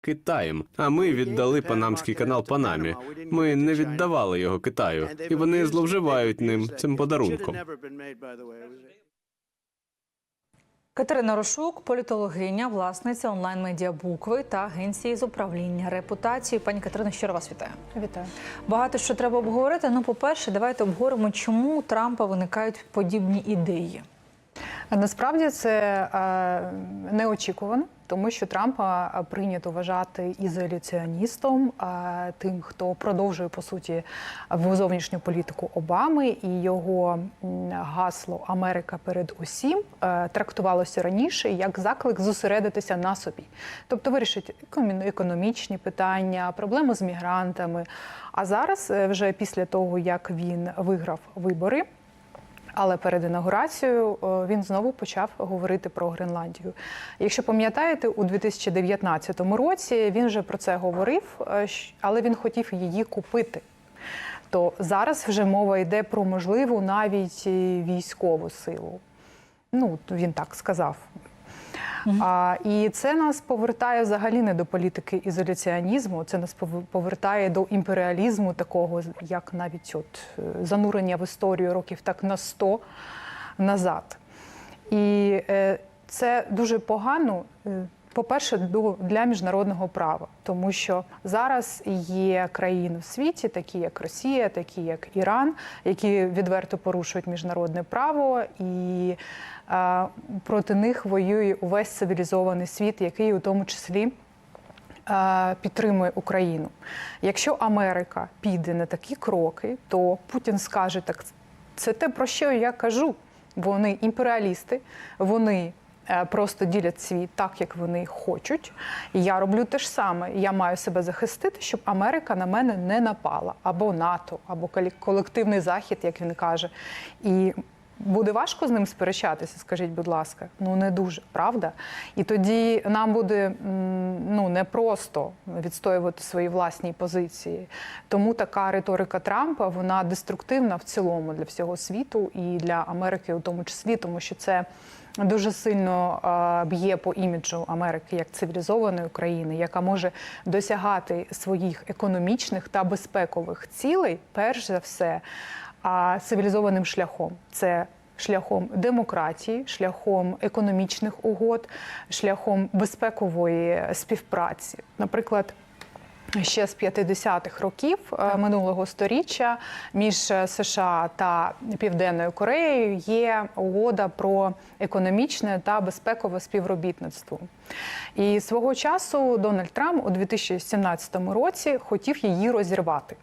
Китаєм. А ми віддали панамський канал Панамі. Ми не віддавали його Китаю, і вони зловживають ним цим подарунком. Катерина Рошук, політологиня, власниця онлайн-медіа букви та агенції з управління репутацією. Пані Катерина, щиро вас вітаю. Вітаю. Багато що треба обговорити. Ну, по-перше, давайте обговоримо, чому у Трампа виникають подібні ідеї. Насправді це е, неочікувано, тому що Трампа е, прийнято вважати ізоляціоністом, е, тим, хто продовжує по суті зовнішню політику Обами, і його гасло Америка перед усім трактувалося раніше як заклик зосередитися на собі, тобто вирішити економі- економічні питання, проблеми з мігрантами. А зараз, вже після того як він виграв вибори. Але перед інаугурацією е, він знову почав говорити про Гренландію. Якщо пам'ятаєте, у 2019 році він вже про це говорив, е, але він хотів її купити. То зараз вже мова йде про можливу навіть військову силу. Ну, він так сказав. А, і це нас повертає взагалі не до політики ізоляціонізму, це нас пов- повертає до імперіалізму такого, як навіть от е, занурення в історію років так на 100 назад. І е, це дуже погано. По-перше, для міжнародного права, тому що зараз є країни в світі, такі як Росія, такі як Іран, які відверто порушують міжнародне право, і е, проти них воює увесь цивілізований світ, який у тому числі е, підтримує Україну. Якщо Америка піде на такі кроки, то Путін скаже так. Це те, про що я кажу. Вони імперіалісти, вони просто ділять світ так, як вони хочуть. І я роблю те ж саме. Я маю себе захистити, щоб Америка на мене не напала, або НАТО, або колективний захід, як він каже. І Буде важко з ним сперечатися, скажіть, будь ласка. Ну не дуже, правда? І тоді нам буде ну непросто відстоювати свої власні позиції. Тому така риторика Трампа вона деструктивна в цілому для всього світу і для Америки, у тому числі, тому що це дуже сильно б'є по іміджу Америки як цивілізованої країни, яка може досягати своїх економічних та безпекових цілей, перш за все, цивілізованим шляхом. Це шляхом демократії, шляхом економічних угод, шляхом безпекової співпраці. Наприклад. Ще з 50-х років е, минулого сторіччя між е, США та Південною Кореєю є угода про економічне та безпекове співробітництво. І свого часу Дональд Трамп у 2017 році хотів її розірвати.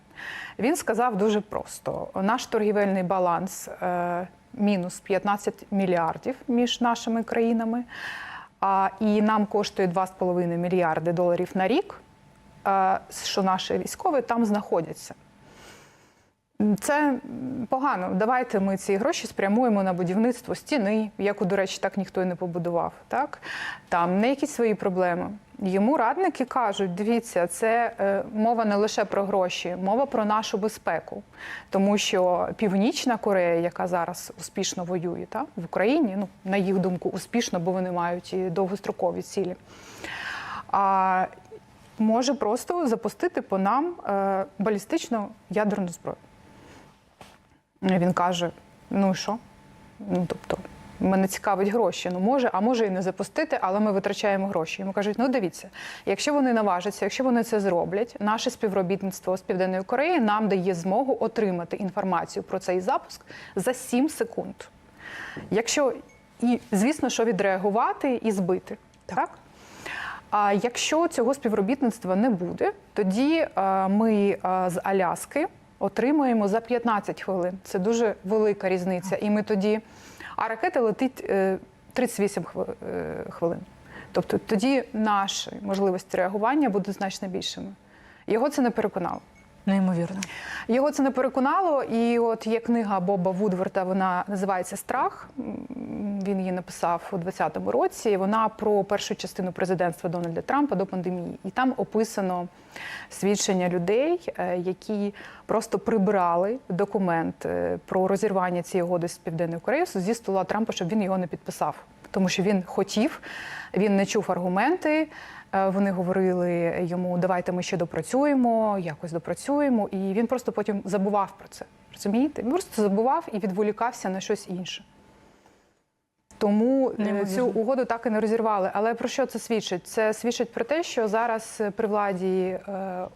Він сказав дуже просто: наш торгівельний баланс е, мінус 15 мільярдів між нашими країнами, а, і нам коштує 2,5 мільярди доларів на рік, що наші військові там знаходяться. Це погано. Давайте ми ці гроші спрямуємо на будівництво стіни, яку, до речі, так ніхто і не побудував. Так? Там не якісь свої проблеми. Йому радники кажуть: дивіться, це е, мова не лише про гроші, мова про нашу безпеку. Тому що Північна Корея, яка зараз успішно воює та, в Україні, ну, на їх думку, успішно, бо вони мають і довгострокові цілі. А, може просто запустити по нам е, балістичну ядерну зброю. Він каже: ну і що? Ну, тобто, мене цікавить гроші. Ну, може, а може і не запустити, але ми витрачаємо гроші. Йому кажуть, ну дивіться, якщо вони наважаться, якщо вони це зроблять, наше співробітництво з Південною Кореєю нам дає змогу отримати інформацію про цей запуск за 7 секунд. Якщо і, звісно, що відреагувати і збити. Так? А якщо цього співробітництва не буде, тоді е, ми е, з Аляски отримуємо за 15 хвилин. Це дуже велика різниця. І ми тоді. А ракета летить е, 38 хви- е, хвилин. Тобто тоді наші можливості реагування будуть значно більшими. Його це не переконало. Неймовірно. Його це не переконало, і от є книга Боба Вудверта, вона називається Страх. Він її написав у 2020 році. Вона про першу частину президентства Дональда Трампа до пандемії. І там описано свідчення людей, е, які просто прибрали документ е, про розірвання цієї угоди з Південною Кореєю зі стола Трампа, щоб він його не підписав. Тому що він хотів, він не чув аргументи. Е, Вони говорили йому, давайте ми ще допрацюємо, якось допрацюємо. І він просто потім забував про це. Розумієте? Він просто забував і відволікався на щось інше. Тому е, Неймовірно. цю угоду так і не розірвали. Але про що це свідчить? Це свідчить про те, що зараз при владі е,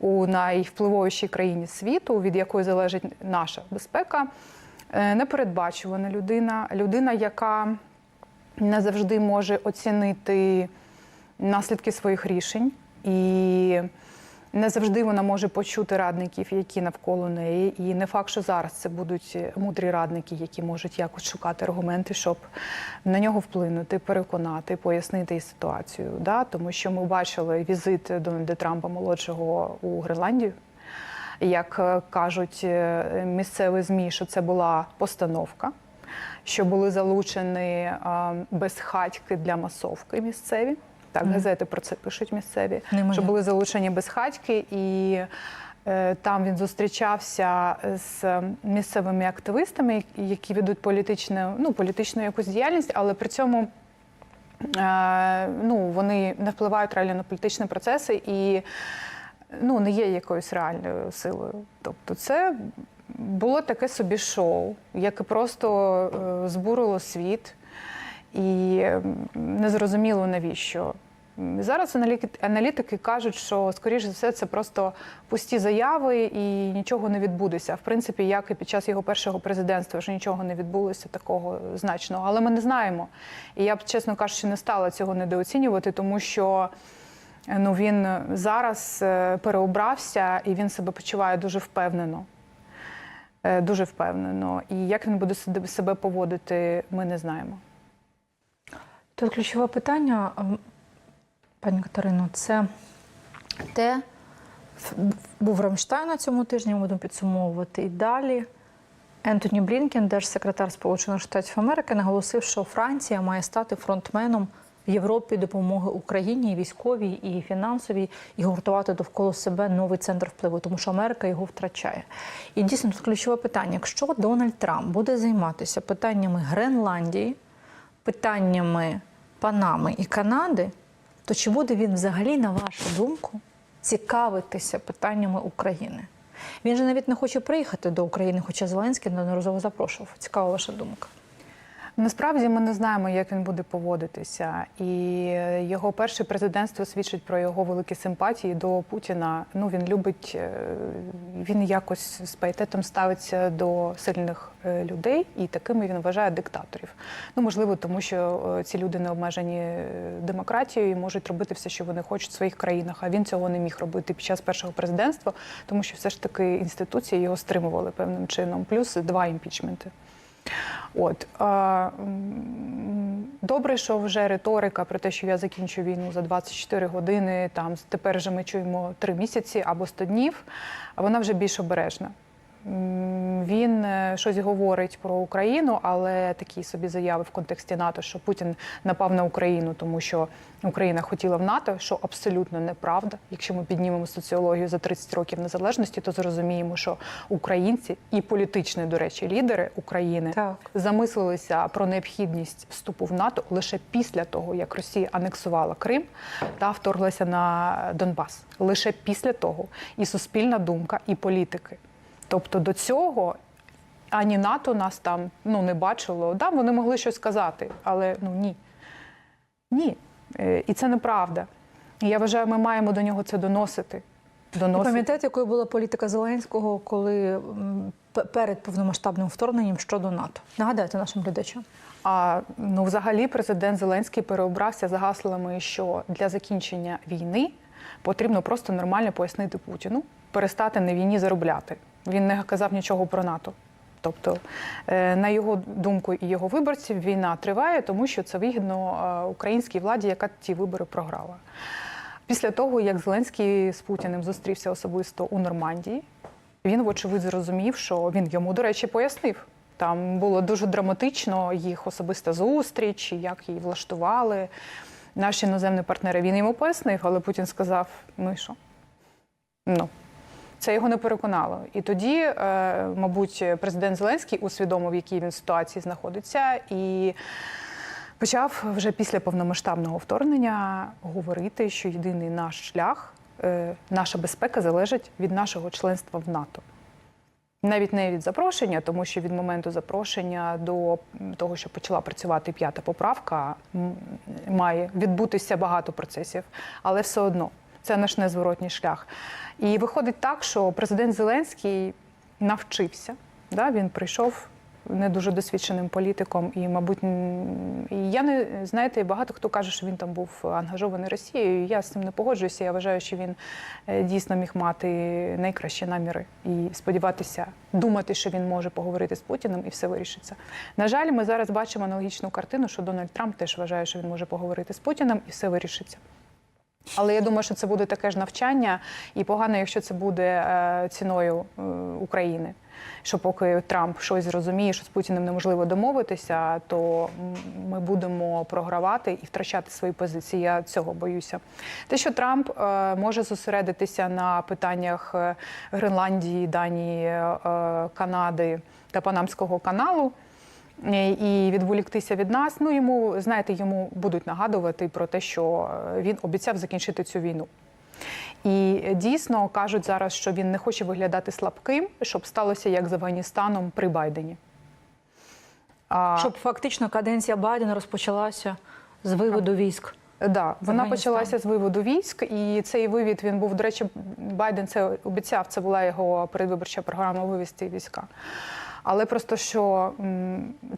у найвпливовішій країні світу, від якої залежить наша безпека, непередбачувана людина, людина, яка не завжди може оцінити наслідки своїх рішень, і не завжди вона може почути радників, які навколо неї. І не факт, що зараз це будуть мудрі радники, які можуть якось шукати аргументи, щоб на нього вплинути, переконати, пояснити ситуацію. Да? Тому що ми бачили візит Дональда Трампа молодшого у Гренландію. Як е, кажуть е, місцеві ЗМІ, що це була постановка, що були залучені безхатьки для масовки місцеві. Так, газети про це пишуть місцеві, Неймовірно. що були залучені безхатьки, і е, там він зустрічався з місцевими активистами, які ведуть політичну, ну, політичну якусь діяльність, але при цьому е, ну, вони не впливають реально на політичні процеси і ну, не є якоюсь реальною силою. Тобто, це було таке собі шоу, яке просто е, збурило світ, і е, незрозуміло навіщо. Зараз аналітики кажуть, що скоріше за все це просто пусті заяви і нічого не відбудеться. В принципі, як і під час його першого президентства вже нічого не відбулося такого значного. Але ми не знаємо. І я б, чесно кажучи, не стала цього недооцінювати, тому що е, ну, він зараз е, переобрався і він себе почуває дуже впевнено. Е, Дуже впевнено. І як він буде себе поводити, ми не знаємо. Тут ключове питання, ем, пані Катерино, це те, був Рамштайн на цьому тижні, ми будемо підсумовувати. І далі Ентоні Блінкен, держсекретар Сполучених Штатів Америки, наголосив, що Франція має стати фронтменом в Європі допомоги Україні, і військовій, і фінансовій, і гуртувати довкола себе новий центр впливу, тому що Америка його втрачає. І дійсно тут ключове питання: якщо Дональд Трамп буде займатися питаннями Гренландії, питаннями Панами і Канади, то чи буде він взагалі, на вашу думку, цікавитися питаннями України? Він же навіть не хоче приїхати до України, хоча Зеленський неодноразово запрошував. Цікава ваша думка. Насправді ми не знаємо, як він буде поводитися, і його перше президентство свідчить про його великі симпатії до Путіна. Ну він любить, е, він якось з паєтетом ставиться до сильних е, людей, і такими він вважає диктаторів. Ну можливо, тому що е, ці люди не обмежені е, демократією і можуть робити все, що вони хочуть в своїх країнах. А він цього не міг робити під час першого президентства, тому що все ж таки інституції його стримували певним чином. Плюс два імпічменти. От добре, що вже риторика про те, що я закінчу війну за 24 години. Там тепер вже ми чуємо 3 місяці або 100 днів. Вона вже більш обережна. Він е, щось говорить про Україну, але такі собі заяви в контексті НАТО, що Путін напав на Україну, тому що Україна хотіла в НАТО, що абсолютно неправда. Якщо ми піднімемо соціологію за 30 років незалежності, то зрозуміємо, що українці і політичні, до речі, лідери України Так. замислилися про необхідність вступу в НАТО лише після того, як Росія анексувала Крим та вторглася на Донбас. Лише після того і суспільна думка, і політики. Тобто до цього ані НАТО нас там ну, не бачило. Да, вони могли щось сказати, але ну ні. Ні. Е, І це неправда. І я вважаю, ми маємо до нього це доносити. Доносити. пам'ятаєте, якою була політика Зеленського, коли перед повномасштабним вторгненням щодо НАТО? Нагадайте нашим глядачам. А ну, взагалі, президент Зеленський переобрався за гаслами, що для закінчення війни потрібно просто нормально пояснити Путіну, перестати на війні заробляти. Він не казав нічого про НАТО. Тобто, е, на його думку і його виборців, війна триває, тому що це вигідно е, українській владі, яка ті вибори програла. Після того, як Зеленський з Путіним зустрівся особисто у Нормандії, він, вочевидь, зрозумів, що він йому, до речі, пояснив. Там було дуже драматично їх особиста зустріч, як її влаштували наші іноземні партнери. Він йому пояснив, але Путін сказав: ну і що? Ну, це його не переконало. І тоді, е, мабуть, президент Зеленський усвідомив, в якій він ситуації знаходиться, і почав вже після повномасштабного вторгнення говорити, що єдиний наш шлях, е, наша безпека залежить від нашого членства в НАТО. Навіть не від запрошення, тому що від моменту запрошення до того, що почала працювати п'ята поправка, має відбутися багато процесів, але все одно це наш незворотній шлях. І виходить так, що президент Зеленський навчився. Да? Він прийшов не дуже досвідченим політиком, і, мабуть, і я не знаєте, багато хто каже, що він там був ангажований Росією. Я з цим не погоджуюся. Я вважаю, що він е, дійсно міг мати найкращі наміри і сподіватися, думати, що він може поговорити з Путіним, і все вирішиться. На жаль, ми зараз бачимо аналогічну картину, що Дональд Трамп теж вважає, що він може поговорити з Путіним, і все вирішиться. Але я думаю, що це буде таке ж навчання, і погано, якщо це буде е, ціною е, України. Що поки Трамп щось зрозуміє, що з Путіним неможливо домовитися, то ми будемо програвати і втрачати свої позиції. Я цього боюся. Те, що Трамп е, може зосередитися на питаннях Гренландії, Данії, Канади та Панамського каналу. Е, І відволіктися від нас. Ну йому знаєте, йому будуть нагадувати про те, що е, він обіцяв закінчити цю війну. І дійсно кажуть зараз, що він не хоче виглядати слабким, щоб сталося як з Афганістаном при Байдені. А, Щоб фактично каденція Байдена розпочалася з виводу військ. Да, вона почалася з виводу військ, і цей вивід він був. До речі, Байден це обіцяв. Це була його передвиборча програма вивести війська. Але просто що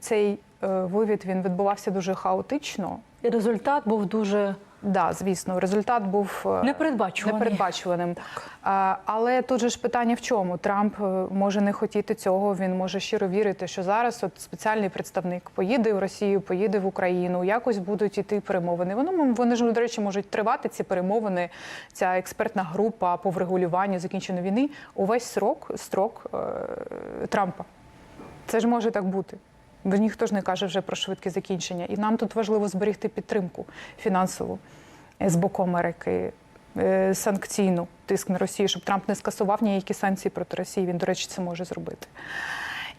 цей е, вивід він відбувався дуже хаотично. І результат був дуже Да, звісно, результат був е, непередбачуваний. непередбачуваним. А, Але тут же ж питання в чому? Трамп е, може не хотіти цього. Він може щиро вірити, що зараз от спеціальний представник поїде в Росію, поїде в Україну. Якось будуть іти перемовини. Воно вони ж до речі можуть тривати ці перемовини. Ця експертна група по врегулюванню закінчення війни. Увесь срок строк е, Трампа. Це ж може так бути. Бо ніхто ж не каже вже про швидке закінчення. І нам тут важливо зберегти підтримку фінансову е, з боку Америки, е, санкційну тиск на Росію, щоб Трамп не скасував ніякі санкції проти Росії. Він, до речі, це може зробити.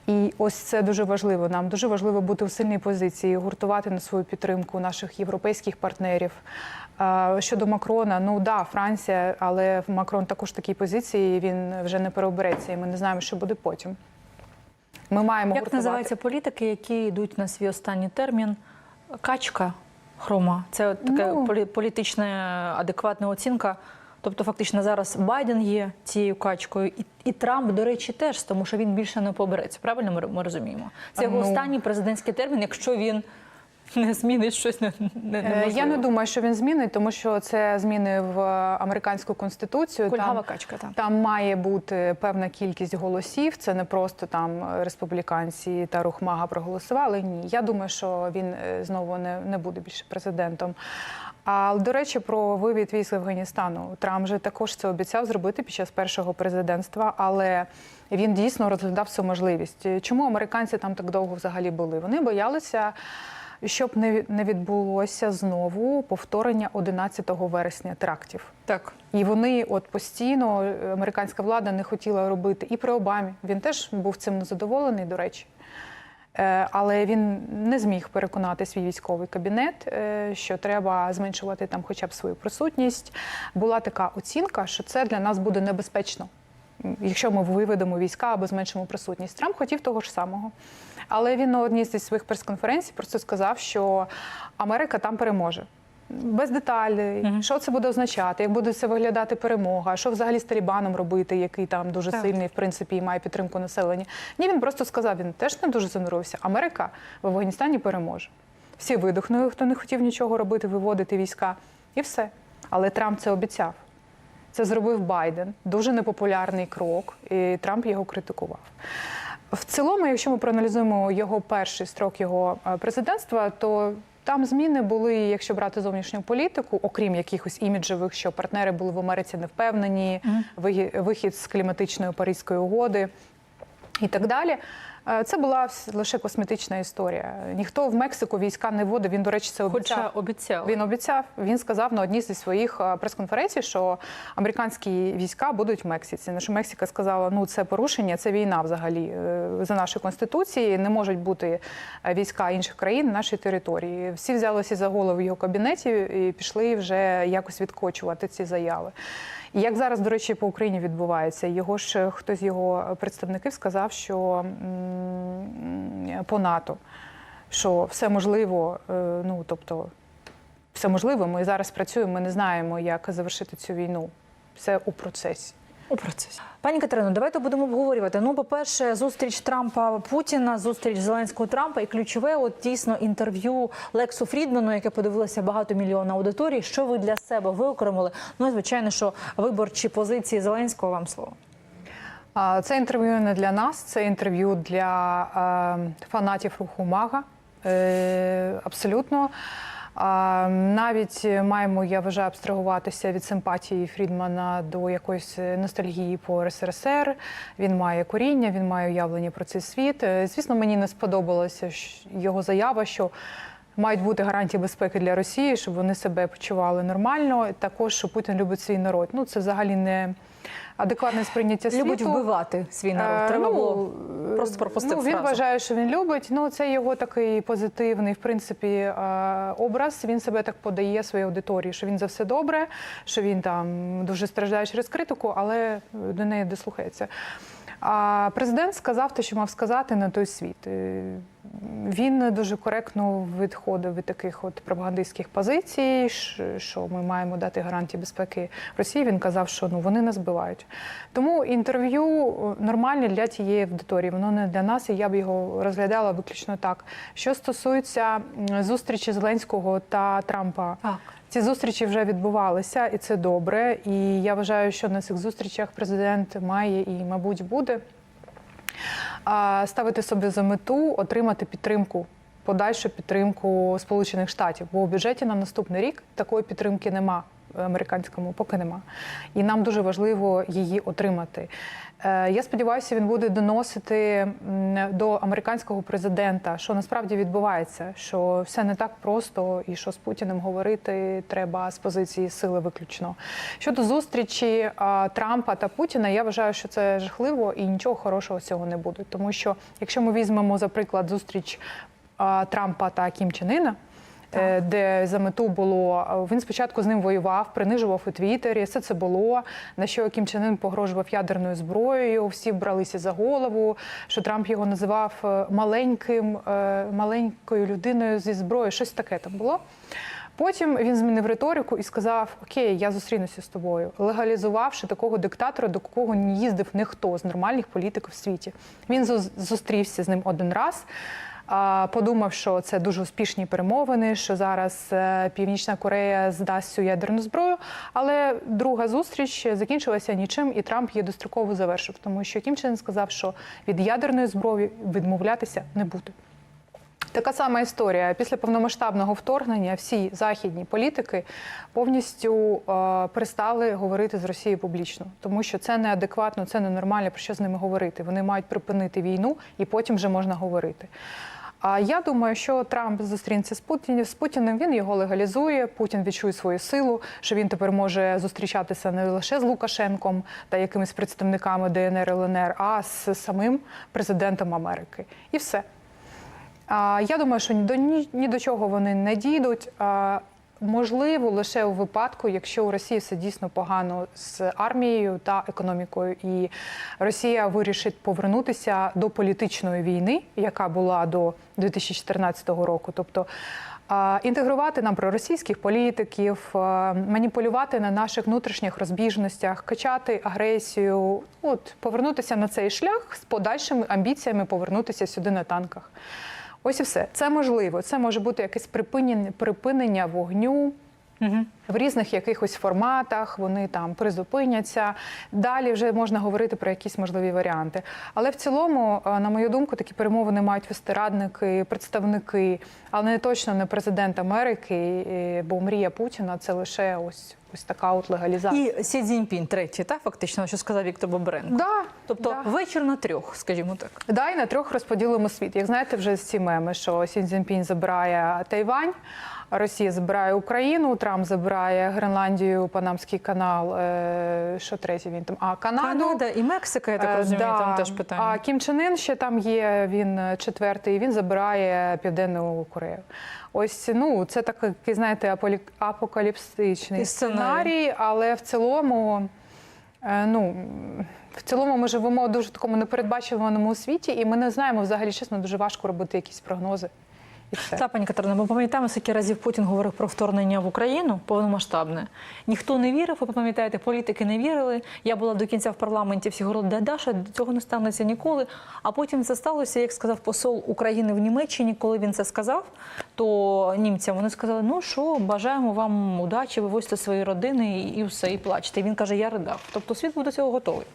І ось це дуже важливо. Нам дуже важливо бути в сильній позиції, гуртувати на свою підтримку наших європейських партнерів. Щодо Макрона, ну да, Франція, але Макрон також в такій позиції. Він вже не переобереться, і ми не знаємо, що буде потім. Ми маємо Як гуртувати. називаються політики, які йдуть на свій останній термін? Качка хрома. Це така Ну. політична адекватна оцінка. Тобто, фактично, зараз Байден є цією качкою, і, і Трамп, до речі, теж, тому що він більше не побереться. Правильно ми, ми розуміємо? Це його Ну. останній президентський термін, якщо він не змінить щось не, не, Е, Я не думаю, що він змінить, тому що це зміни в американську конституцію. Кульгава Там, качка, так. там має бути певна кількість голосів. Це не просто там республіканці та рух Мага проголосували. Ні, я думаю, що він е, знову не, не буде більше президентом. А до речі, про вивід військ з Афганістану Трамп же також це обіцяв зробити під час першого президентства, але він дійсно розглядав цю можливість. Чому американці там так довго взагалі були? Вони боялися щоб не не відбулося знову повторення 11 вересня терактів. Так. І вони от постійно американська влада не хотіла робити і при Обамі. Він теж був цим незадоволений, до речі. Е, Але він не зміг переконати свій військовий кабінет, е, що треба зменшувати там хоча б свою присутність. Була така оцінка, що це для нас буде небезпечно, якщо ми виведемо війська або зменшимо присутність. Трамп хотів того ж самого. Але він на одній зі своїх прес-конференцій просто сказав, що Америка там переможе. Без деталей, Мгм. що це буде означати, як буде це виглядати перемога, що взагалі з Талібаном робити, який там дуже Так. сильний, в принципі, і має підтримку населення. Ні, він просто сказав, він теж не дуже занурився. Америка в Афганістані переможе. Всі видихнули, хто не хотів нічого робити, виводити війська, і все. Але Трамп це обіцяв. Це зробив Байден. Дуже непопулярний крок, і Трамп його критикував. В цілому, якщо ми проаналізуємо його перший строк його е, президентства, то там зміни були, якщо брати зовнішню політику, окрім якихось іміджевих, що партнери були в Америці не впевнені, вигі- вихід з кліматичної Паризької угоди і так далі. Е, Це була лише косметична історія. Ніхто в Мексику війська не вводив. Він, до речі, це обіцяв. Хоча обіцяв. Він обіцяв. Він сказав на одній зі своїх е, прес-конференцій, що американські війська будуть в Мексиці. На що Мексика сказала, ну це порушення, це війна взагалі е, за нашою конституцією. Не можуть бути війська інших країн на нашій території. Всі взялися за голову в його кабінеті і пішли вже якось відкочувати ці заяви. І як зараз, до речі, по Україні відбувається, його ж хтось з його представників сказав, що по НАТО, що все можливо, е, ну тобто все можливо. Ми зараз працюємо, ми не знаємо, як завершити цю війну. Все у процесі. У процесі. Пані Катерино, давайте будемо обговорювати. Ну, по-перше, зустріч Трампа Путіна, зустріч Зеленського Трампа і ключове, от дійсно інтерв'ю Лексу Фрідману, яке подивилося багато мільйона аудиторії. Що ви для себе виокремили? Ну звичайно, що виборчі позиції Зеленського вам слово. Це інтерв'ю не для нас, це інтерв'ю для е, фанатів руху Мага. Е, абсолютно. А, навіть маємо, я вважаю, абстрагуватися від симпатії Фрідмана до якоїсь ностальгії по РСРСР. Він має коріння, він має уявлення про цей світ. Е, Звісно, мені не сподобалася його заява, що мають бути гарантії безпеки для Росії, щоб вони себе почували нормально. Також що Путін любить свій народ. Ну це взагалі не адекватне сприйняття світу. Любить вбивати свій народ. Е, Треба ну, було просто пропустити Ну, він фразу. вважає, що він любить. Ну, це його такий позитивний, в принципі, е, образ. Він себе так подає своїй аудиторії, що він за все добре, що він там дуже страждає через критику, але до неї дослухається. А президент сказав те, що мав сказати на той світ. Він дуже коректно відходив від таких от пропагандистських позицій, що ми маємо дати гарантії безпеки Росії. Він казав, що ну вони нас збивають. Тому інтерв'ю е, нормальне для тієї аудиторії, воно не для нас, і я б його розглядала виключно так. Що стосується зустрічі Зеленського та Трампа, Так. ці зустрічі вже відбувалися, і це добре. І я вважаю, що на цих зустрічах президент має і, мабуть, буде ставити собі за мету отримати підтримку. Подальшу підтримку Сполучених Штатів, бо у бюджеті на наступний рік такої підтримки нема американському, поки нема. І нам дуже важливо її отримати. Е, Я сподіваюся, він буде доносити до американського президента, що насправді відбувається, що все не так просто, і що з Путіним говорити треба з позиції сили виключно. Щодо зустрічі Трампа та Путіна, я вважаю, що це жахливо і нічого хорошого цього не буде. Тому що якщо ми візьмемо, за приклад, зустріч Трампа та Кім Чен Іна, е, де за мету було він спочатку з ним воював, принижував у Твіттері. Все це було на що Кім Чен Ін погрожував ядерною зброєю. Всі бралися за голову. Що Трамп його називав е, маленьким, е, маленькою людиною зі зброєю. Щось таке там було. Потім він змінив риторику і сказав: Окей, я зустрінуся з тобою, легалізувавши такого диктатора, до кого не їздив ніхто з нормальних політиків в світі. Він зу- зустрівся з ним один раз. Подумав, що це дуже успішні перемовини, що зараз е, Північна Корея здасть цю ядерну зброю. Але друга зустріч закінчилася нічим, і Трамп її достроково завершив, тому що Кім Чен сказав, що від ядерної зброї відмовлятися не буде. Така сама історія. Після повномасштабного вторгнення всі західні політики повністю е, перестали говорити з Росією публічно, тому що це неадекватно, це ненормально, про що з ними говорити. Вони мають припинити війну і потім вже можна говорити. А я думаю, що Трамп зустрінеться з Путіним з Путіним. Він його легалізує. Путін відчує свою силу, що він тепер може зустрічатися не лише з Лукашенком та якимись представниками ДНР ЛНР, а з самим президентом Америки. І все. Я думаю, що ні до ні до чого вони не дійдуть. Можливо, лише у випадку, якщо у Росії все дійсно погано з армією та економікою, і Росія вирішить повернутися до політичної війни, яка була до 2014 року. Тобто інтегрувати нам проросійських політиків, маніпулювати на наших внутрішніх розбіжностях, качати агресію, от повернутися на цей шлях з подальшими амбіціями повернутися сюди на танках. Ось і все. Це можливо. Це може бути якесь припинення, припинення вогню. В різних якихось форматах вони там призупиняться. Далі вже можна говорити про якісь можливі варіанти. Але в цілому, е, на мою думку, такі перемовини мають вести радники, представники, але не точно не президент Америки, бо мрія Путіна це лише ось Ось така от легалізація. І Сі Цзіньпін, третій, так, фактично, що сказав Віктор Бобренко. Да, Тобто да. вечір на трьох, скажімо так. Да, і на трьох розподілимо світ. Як знаєте, вже ці меми, що Сі Цзіньпінь забирає Тайвань, Росія забирає Україну, Трамп забирає Гренландію, Панамський канал. Е, що третє він там? А Канаду. Канада і Мексика, я так Е, розумію, да. там теж питання. А Кім Чен Ын ще там є, він е, четвертий, він забирає Південну Корею. Ось ну це такий, знаєте, апокаліпсичний сценарій. але в цілому. е, Ну, в цілому ми живемо в дуже такому непередбачуваному світі, і ми не знаємо взагалі чесно, дуже важко робити якісь прогнози. І. Так, пані Катерина, ми пам'ятаємо, скільки разів Путін говорив про вторгнення в Україну повномасштабне. Ніхто не вірив, ви пам'ятаєте, політики не вірили. Я була до кінця в парламенті, всі говорили, да, Даша, цього не станеться ніколи. А потім це сталося, як сказав посол України в Німеччині, коли він це сказав, то німцям вони сказали: ну що, бажаємо вам удачі, вивозьте свої родини і все, і плачте. І він каже, я ридав. Тобто світ був до цього готовий.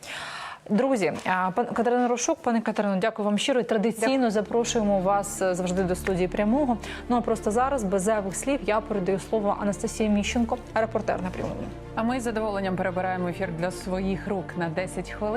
Друзі, пан Катерина Рошук, пане Катерино, дякую вам щиро. І Традиційно запрошуємо вас е, завжди до студії прямого. Ну а просто зараз, без зайвих слів, я передаю слово Анастасії Міщенко, репортер на прямому. А ми з задоволенням перебираємо ефір для своїх рук на 10 хвилин.